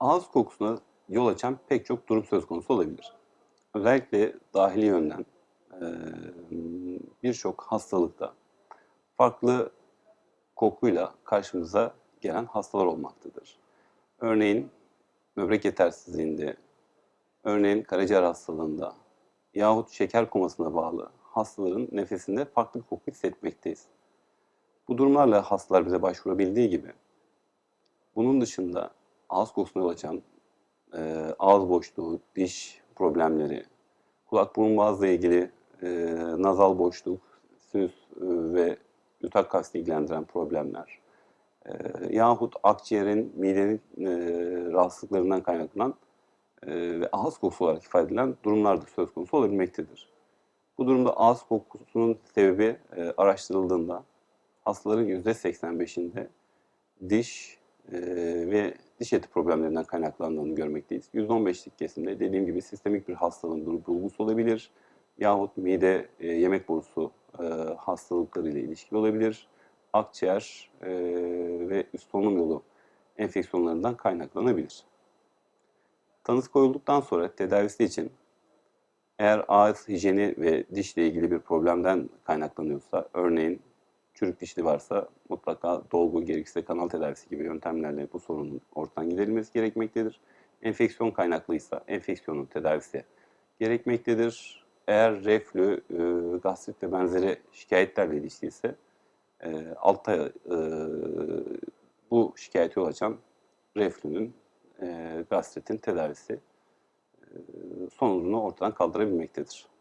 ağız kokusuna yol açan pek çok durum söz konusu olabilir. Özellikle dahili yönden birçok hastalıkta farklı kokuyla karşımıza gelen hastalar olmaktadır. Örneğin böbrek yetersizliğinde, örneğin karaciğer hastalığında yahut şeker komasına bağlı hastaların nefesinde farklı bir koku hissetmekteyiz. Bu durumlarla hastalar bize başvurabildiği gibi bunun dışında ağız kokusuna yol açan e, ağız boşluğu, diş problemleri, kulak burun boğazla ilgili e, nazal boşluk, sinüs e, ve yutak kastını ilgilendiren problemler, e, yahut akciğerin, midenin e, rahatsızlıklarından kaynaklanan e, ve ağız kokusu olarak ifade edilen durumlar da söz konusu olabilmektedir. Bu durumda ağız kokusunun sebebi e, araştırıldığında hastaların %85'inde diş e, ve diş eti problemlerinden kaynaklandığını görmekteyiz. %15'lik kesimde dediğim gibi sistemik bir hastalığın durum bulgusu olabilir yahut mide e, yemek borusu e, hastalıkları ile ilişkili olabilir. Akciğer e, ve üst solunum yolu enfeksiyonlarından kaynaklanabilir. Tanısı koyulduktan sonra tedavisi için eğer ağız hijyeni ve dişle ilgili bir problemden kaynaklanıyorsa, örneğin çürük dişli varsa mutlaka dolgu, gerekirse kanal tedavisi gibi yöntemlerle bu sorunun ortadan giderilmesi gerekmektedir. Enfeksiyon kaynaklıysa enfeksiyonun tedavisi gerekmektedir. Eğer reflü, e, gastrit ve benzeri şikayetlerle ilişkiyse e, altta e, bu şikayete yol açan reflünün, e, gastritin tedavisi e, sonucunu ortadan kaldırabilmektedir.